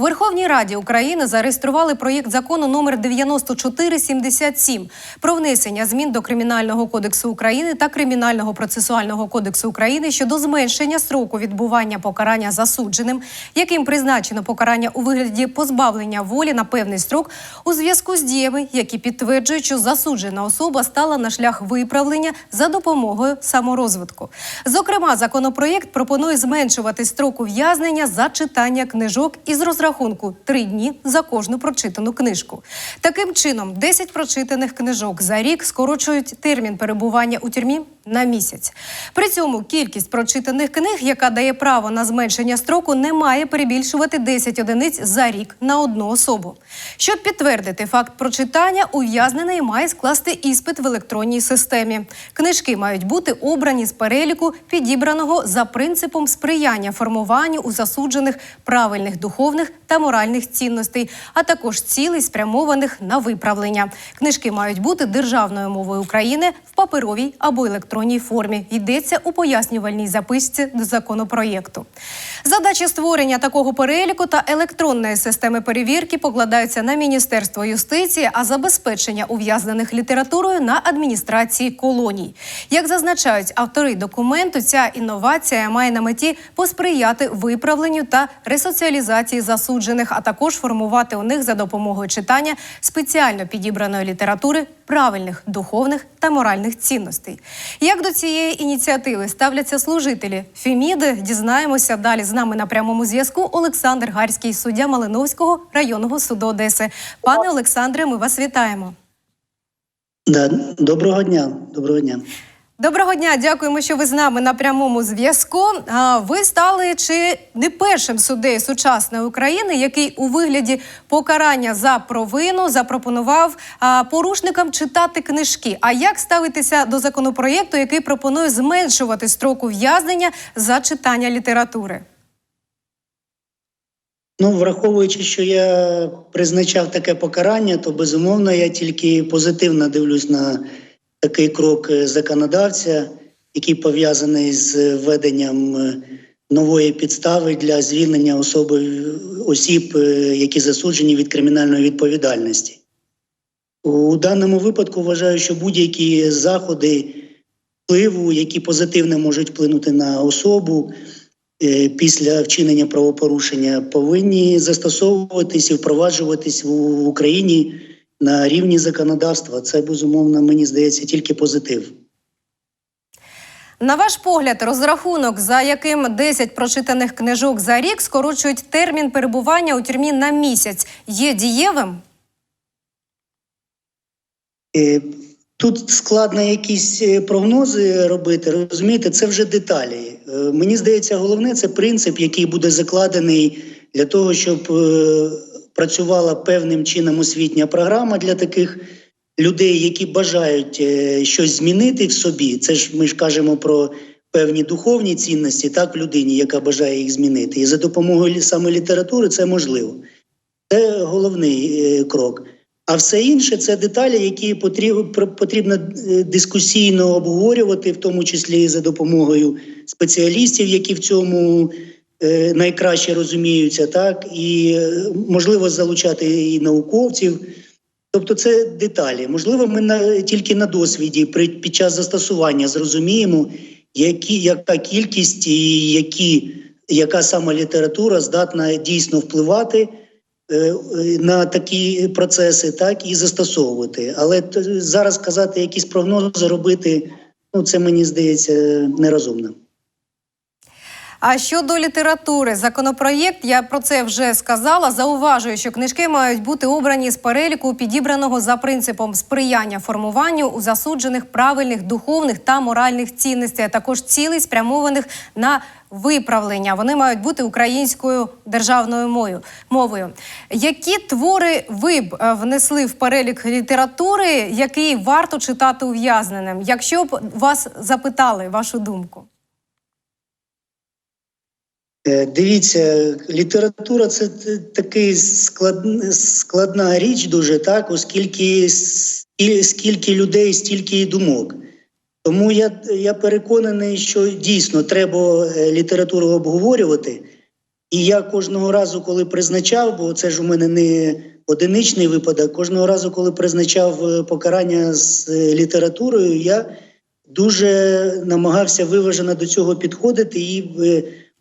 У Верховній Раді України зареєстрували проєкт закону номер 9477 про внесення змін до Кримінального кодексу України та Кримінального процесуального кодексу України щодо зменшення строку відбування покарання засудженим, яким призначено покарання у вигляді позбавлення волі на певний строк у зв'язку з діями, які підтверджують, що засуджена особа стала на шлях виправлення за допомогою саморозвитку. Зокрема, законопроєкт пропонує зменшувати строк ув'язнення за читання книжок із розрахунку 3 дні за кожну прочитану книжку. Таким чином, 10 прочитаних книжок за рік скорочують термін перебування у тюрмі на місяць. При цьому кількість прочитаних книг, яка дає право на зменшення строку, не має перебільшувати 10 одиниць за рік на одну особу. Щоб підтвердити факт прочитання, ув'язнений має скласти іспит в електронній системі. Книжки мають бути обрані з переліку, підібраного за принципом сприяння формуванню у засуджених правильних духовних та моральних цінностей, а також цілей спрямованих на виправлення. Книжки мають бути державною мовою України в паперовій або електронній формі. Йдеться у пояснювальній записці до законопроєкту. Задачі створення такого переліку та електронної системи перевірки покладаються на Міністерство юстиції, а забезпечення ув'язнених літературою на адміністрації колоній. Як зазначають автори документу, ця інновація має на меті посприяти виправленню та ресоціалізації засуджених, а також формувати у них за допомогою читання спеціально підібраної літератури правильних духовних та моральних цінностей. Як до цієї ініціативи ставляться служителі Фіміди? дізнаємося далі. З нами на прямому зв'язку Олександр Гарський, суддя Малиновського районного суду Одеси. Пане Олександре, ми вас вітаємо. Да, доброго дня. Доброго дня. Доброго дня, дякуємо, що ви з нами на прямому зв'язку. Ви стали чи не першим суддею сучасної України, який у вигляді покарання за провину запропонував порушникам читати книжки. А як ставитися до законопроєкту, який пропонує зменшувати строку в'язнення за читання літератури? Ну, враховуючи, що я призначав таке покарання, то безумовно я тільки позитивно дивлюсь на такий крок е, законодавця, який пов'язаний з введенням е, нової підстави для звільнення особи осіб, е, які засуджені від кримінальної відповідальності. У даному випадку вважаю, що будь-які заходи впливу, які позитивно можуть вплинути на особу після вчинення правопорушення, повинні застосовуватись і впроваджуватись в Україні на рівні законодавства. Це безумовно, мені здається, тільки позитив. На ваш погляд, розрахунок, за яким 10 прочитаних книжок за рік скорочують термін перебування у тюрмі на місяць, є дієвим? Е, Тут складно якісь е, прогнози робити. Розумієте, це вже деталі. Е, Мені здається, головне це принцип, який буде закладений для того, щоб працювала певним чином освітня програма для таких людей, які бажають е, щось змінити в собі. Це ж ми ж кажемо про певні духовні цінності, так в людині, яка бажає їх змінити. І за допомогою саме літератури це можливо. Це головний е, крок. А все інше це деталі, які потрібно, е, дискусійно обговорювати, в тому числі за допомогою спеціалістів, які в цьому найкраще розуміються, так і е, можливо залучати і науковців. Тобто це деталі. Можливо, ми на тільки на досвіді при під час застосування зрозуміємо, які яка кількість і які, яка саме література здатна дійсно впливати е, е, на такі процеси, так і застосовувати. Але зараз казати якісь прогнози робити, ну це мені здається нерозумно. А щодо літератури, законопроєкт, я про це вже сказала. Зауважую, що книжки мають бути обрані з переліку, підібраного за принципом сприяння формуванню у засуджених правильних духовних та моральних цінностей, а також цілей спрямованих на виправлення. Вони мають бути українською державною мовою. мовою. Які твори ви б е, внесли в перелік літератури, який варто читати ув'язненим, якщо б вас запитали вашу думку? Е, Дивіться, література це такий склад, складна річ дуже, так, оскільки скільки людей, стільки і думок. Тому я, я переконаний, що дійсно треба е, літературу обговорювати. І я кожного разу, коли призначав, бо це ж у мене не одиничний випадок, кожного разу, коли призначав е, покарання з літературою, я дуже намагався виважено до цього підходити і,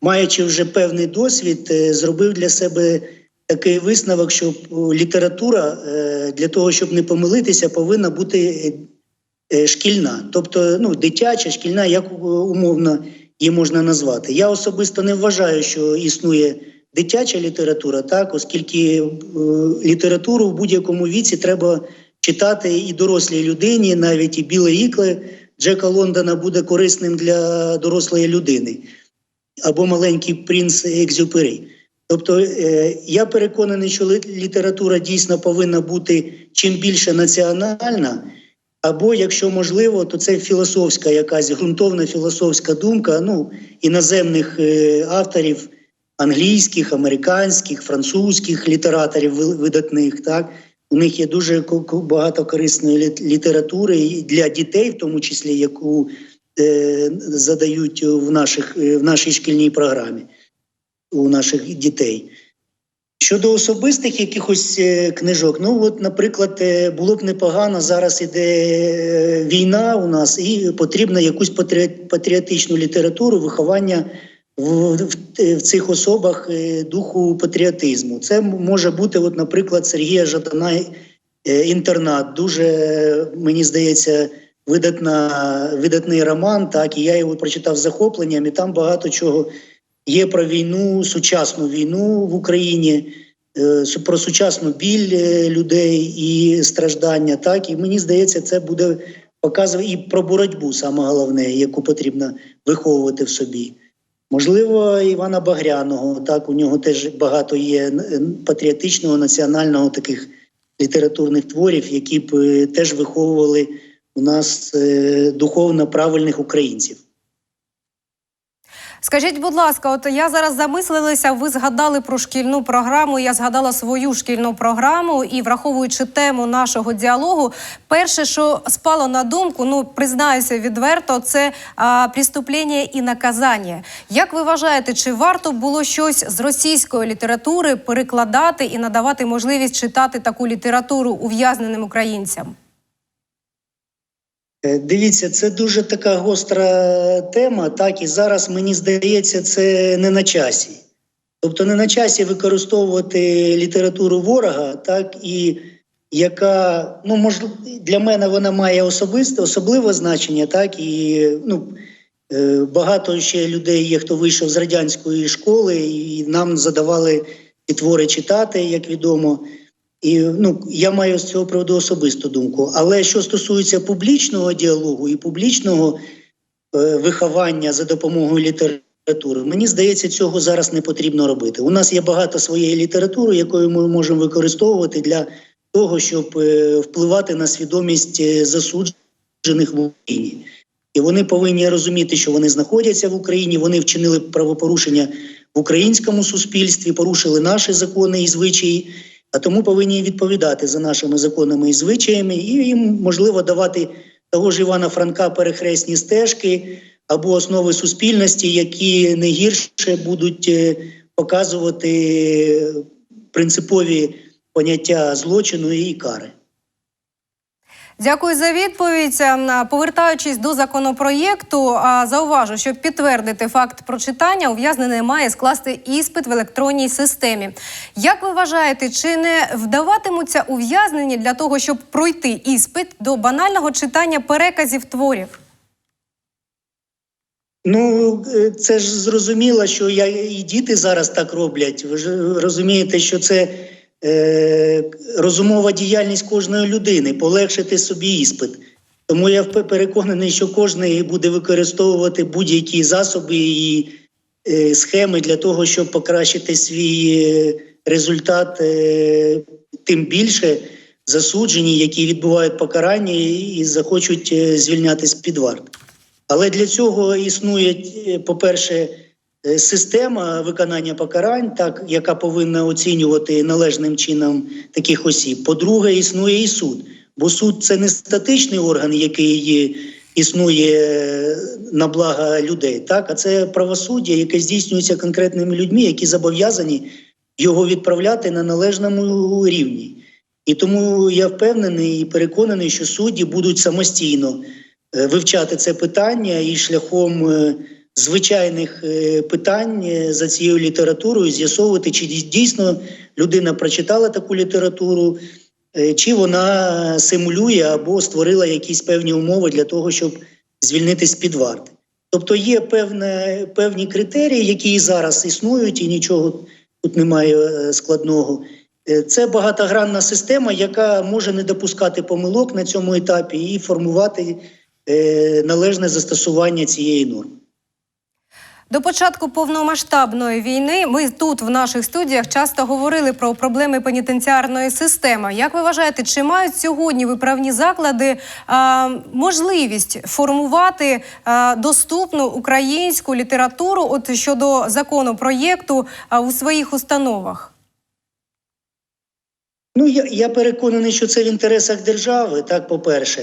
маючи вже певний досвід, е, зробив для себе такий висновок, що е, література е, для того, щоб не помилитися, повинна бути шкільна, тобто ну, дитяча, шкільна, як умовно її можна назвати. Я особисто не вважаю, що існує дитяча література, так, оскільки літературу в будь-якому віці треба читати і дорослій людині, навіть і біле ікле Джека Лондона буде корисним для дорослої людини, або маленький принц Екзюпері. Тобто е, я переконаний, що література дійсно повинна бути чим більше національна, або, якщо можливо, то це філософська якась ґрунтовна філософська думка ну, іноземних е, авторів, англійських, американських, французьких літераторів видатних. Так? У них є дуже багато корисної літератури для дітей, в тому числі, яку задають в, наших, е, в нашій шкільній програмі у наших дітей. Щодо особистих якихось е, книжок, ну от, наприклад, е, було б непогано зараз іде е, війна у нас, і потрібно якусь патріотичну літературу, виховання в, в, в цих особах е, духу патріотизму. Це може бути, от, наприклад, Сергія Жадана е, інтернат. Дуже е, мені здається, видатна, видатний роман. Так, і я його прочитав з захопленням, і там багато чого є про війну, сучасну війну в Україні, е, про сучасну біль е, людей і страждання. Так, і мені здається, це буде показувати і про боротьбу, саме головне, яку потрібно виховувати в собі. Можливо, Івана Багряного, так, у нього теж багато є патріотичного, національного таких літературних творів, які б е, теж виховували у нас е, духовно правильних українців. Скажіть, будь ласка, от я зараз замислилася, ви згадали про шкільну програму. Я згадала свою шкільну програму і, враховуючи тему нашого діалогу, перше, що спало на думку, ну признаюся відверто, це а, преступлення і наказання. Як ви вважаєте, чи варто було щось з російської літератури перекладати і надавати можливість читати таку літературу ув'язненим українцям? Е, Дивіться, це дуже така гостра тема, так і зараз мені здається, це не на часі. Тобто не на часі використовувати літературу ворога, так і яка ну можливо для мене вона має особисте особливе значення, так і ну е, багато ще людей є, хто вийшов з радянської школи, і нам задавали ці твори читати, як відомо. І ну я маю з цього приводу особисту думку. Але що стосується публічного діалогу і публічного е, виховання за допомогою літератури, мені здається, цього зараз не потрібно робити. У нас є багато своєї літератури, якою ми можемо використовувати для того, щоб е, впливати на свідомість е, засуджених в Україні. І вони повинні розуміти, що вони знаходяться в Україні, вони вчинили правопорушення в українському суспільстві, порушили наші закони і звичаї а тому повинні відповідати за нашими законами і звичаями, і їм можливо давати того ж Івана Франка перехресні стежки або основи суспільності, які не гірше будуть е, показувати принципові поняття злочину і кари. Дякую за відповідь. Ем, Повертаючись до законопроєкту, зауважу, щоб підтвердити факт прочитання, ув'язнений має скласти іспит в електронній системі. Як ви вважаєте, чи не вдаватимуться ув'язнені для того, щоб пройти іспит до банального читання переказів творів? Ну, е, це ж зрозуміло, що я, і діти зараз так роблять. Ви ж розумієте, що це розумова діяльність кожної людини, полегшити собі іспит. Тому я переконаний, що кожен буде використовувати будь-які засоби і е, схеми для того, щоб покращити свій е, результат, е, тим більше засуджені, які відбувають покарання і, захочуть е, звільнятись під варт. Але для цього існує, е, по-перше, е, система виконання покарань, так, яка повинна оцінювати належним чином таких осіб. По-друге, існує і суд. Бо суд це не статичний орган, який існує на благо людей. Так, а це правосуддя, яке здійснюється конкретними людьми, які зобов'язані його відправляти на належному рівні. І тому я впевнений і переконаний, що судді будуть самостійно е, вивчати це питання і шляхом е, звичайних е, питань е, за цією літературою з'ясовувати, чи дійсно людина прочитала таку літературу, е, чи вона симулює або створила якісь певні умови для того, щоб звільнитись з-під варти. Тобто є певне, певні критерії, які і зараз існують, і нічого тут немає складного. Це багатогранна система, яка може не допускати помилок на цьому етапі і формувати належне застосування цієї норми. До початку повномасштабної війни ми тут, в наших студіях, часто говорили про проблеми пенітенціарної системи. Як ви вважаєте, чи мають сьогодні виправні заклади а, можливість формувати а, доступну українську літературу от щодо законопроєкту а, у своїх установах? Ну, я, я переконаний, що це в інтересах держави, так, по-перше.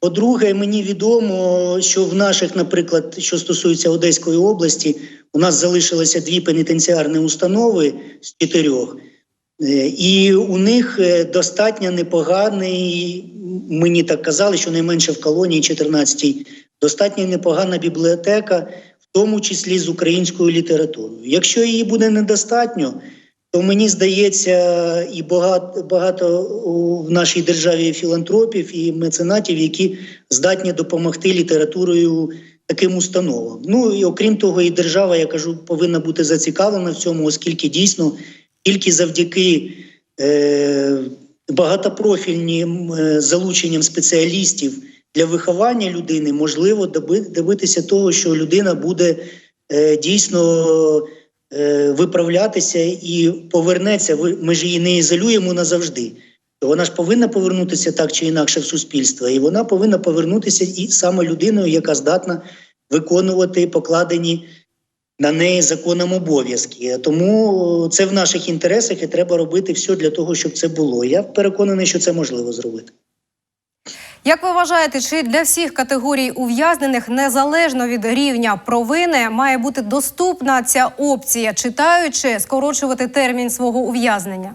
По-друге, мені відомо, що в наших, наприклад, що стосується Одеської області, у нас залишилося дві пенітенціарні установи з чотирьох. Е, І у них е, достатньо непоганий, мені так казали, що найменше в колонії 14-й, достатньо непогана бібліотека, в тому числі з українською літературою. Якщо її буде недостатньо, то мені здається, і багато, багато в нашій державі філантропів і меценатів, які здатні допомогти літературою таким установам. Ну і окрім того, і держава, я кажу, повинна бути зацікавлена в цьому, оскільки дійсно тільки завдяки е, багатопрофільним е, залученням спеціалістів для виховання людини можливо доби- добитися того, що людина буде е, дійсно виправлятися і повернеться. Ми ж її не ізолюємо назавжди. Вона ж повинна повернутися так чи інакше в суспільство, і вона повинна повернутися і саме людиною, яка здатна виконувати покладені на неї законом обов'язки. Тому це в наших інтересах і треба робити все для того, щоб це було. Я переконаний, що це можливо зробити. Як ви вважаєте, чи для всіх категорій ув'язнених незалежно від рівня провини має бути доступна ця опція, читаючи скорочувати термін свого ув'язнення?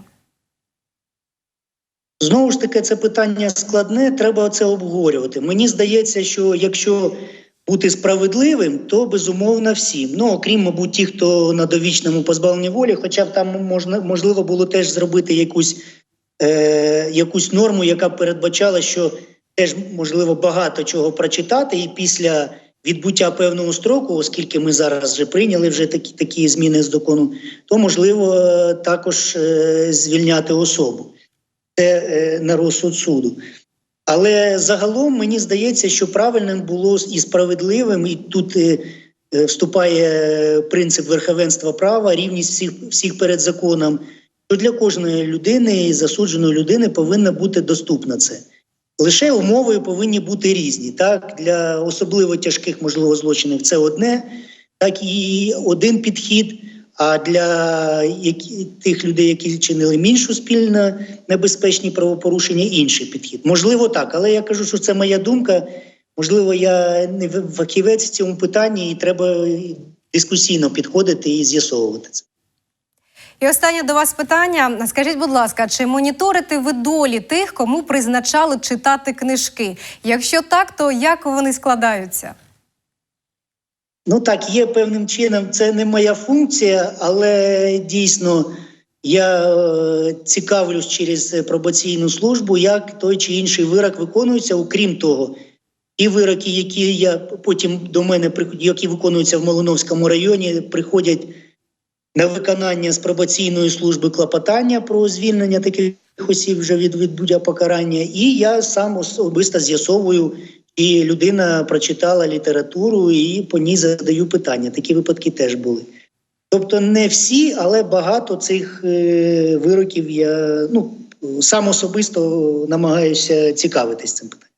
Знову ж таки, це питання складне, треба це обговорювати. Мені здається, що якщо бути справедливим, то безумовно всім. Ну, окрім, мабуть, ті, хто на довічному позбавленні волі, хоча б там можна, можливо було теж зробити якусь, е, якусь норму, яка передбачала, що теж можливо багато чого прочитати, і після відбуття певного строку, оскільки ми зараз вже прийняли вже такі, такі зміни з закону, то можливо е, також е, звільняти особу це е, на розсуд суду. Але загалом мені здається, що правильним було і справедливим, і тут вступає принцип верховенства права, рівність всіх, всіх перед законом. Що для кожної людини і засудженої людини повинна бути доступна це. Лише умови повинні бути різні. Так, для особливо тяжких, можливо, злочинів це одне, так і один підхід. А для тих людей, які чинили менш суспільно небезпечні правопорушення, інший підхід. Можливо, так, але я кажу, що це моя думка. Можливо, я не фахівець в цьому питанні, і треба дискусійно підходити і з'ясовувати це. І останнє до вас питання. Скажіть, будь ласка, чи моніторите ви долі тих, кому призначали читати книжки? Якщо так, то як вони складаються? Ну так, є певним чином. Це не моя функція, але дійсно я е, цікавлюсь через пробаційну службу, як той чи інший вирок виконується. Окрім того, ті вироки, які я потім до мене які виконуються в Малиновському районі, приходять на виконання з пробаційної служби клопотання про звільнення таких осіб вже від відбуття покарання. І я сам особисто з'ясовую, і людина прочитала літературу і по ній задаю питання. Такі випадки теж були. Тобто не всі, але багато цих е, вироків я ну, сам особисто намагаюся цікавитись цим питанням.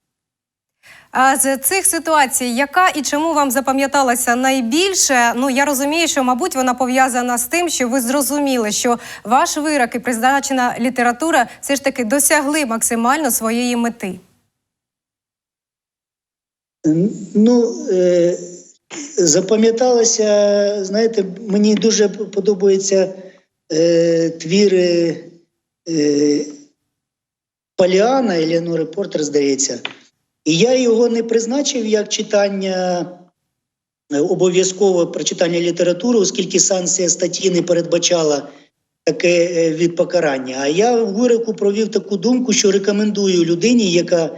А з цих ситуацій, яка і чому вам запам'яталася найбільше? Ну я розумію, що мабуть вона пов'язана з тим, що ви зрозуміли, що ваш вирок і призначена література все ж таки досягли максимально своєї мети. Ну, е, запам'яталося, знаєте, мені дуже подобаються е, твіри е, Паліана, Еліанори Портер, здається. І я його не призначив як читання е, обов'язково прочитання літератури, оскільки санкція статті не передбачала таке е, від покарання. А я в вироку провів таку думку, що рекомендую людині, яка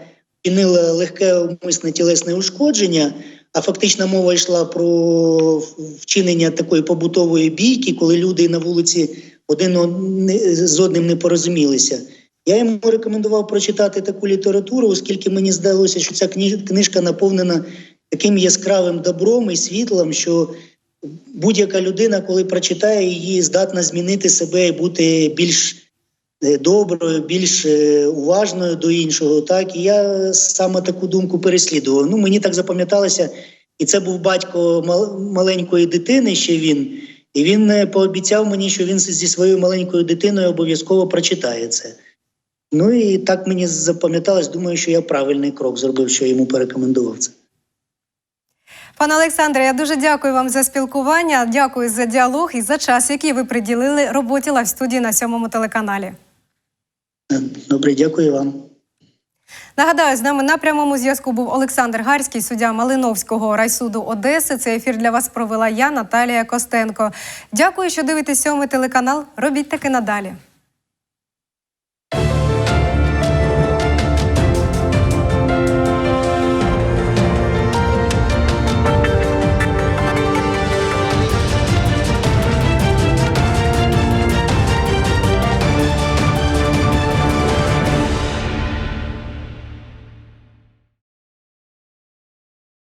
чинила легке умисне тілесне ушкодження, а фактично мова йшла про вчинення такої побутової бійки, коли люди на вулиці один од- з одним не порозумілися. Я йому рекомендував прочитати таку літературу, оскільки мені здалося, що ця книжка наповнена таким яскравим добром і світлом, що будь-яка людина, коли прочитає її, здатна змінити себе і бути більш е, доброю, більш е, уважною до іншого. Так і я саме таку думку переслідував. Ну мені так запам'яталося, і це був батько маленької дитини. Ще він, і він е, пообіцяв мені, що він зі своєю маленькою дитиною обов'язково прочитає це. Ну і так мені запам'яталось. Думаю, що я правильний крок зробив, що йому порекомендував це. Пане Олександре, я дуже дякую вам за спілкування. Дякую за діалог і за час, який ви приділили роботі лайв студії на сьомому телеканалі. Е, Добре, дякую вам. Нагадаю, з нами на прямому зв'язку був Олександр Гарський, суддя Малиновського райсуду Одеси. Цей ефір для вас провела я, Наталія Костенко. Дякую, що дивитесь сьомий телеканал. Робіть таки надалі.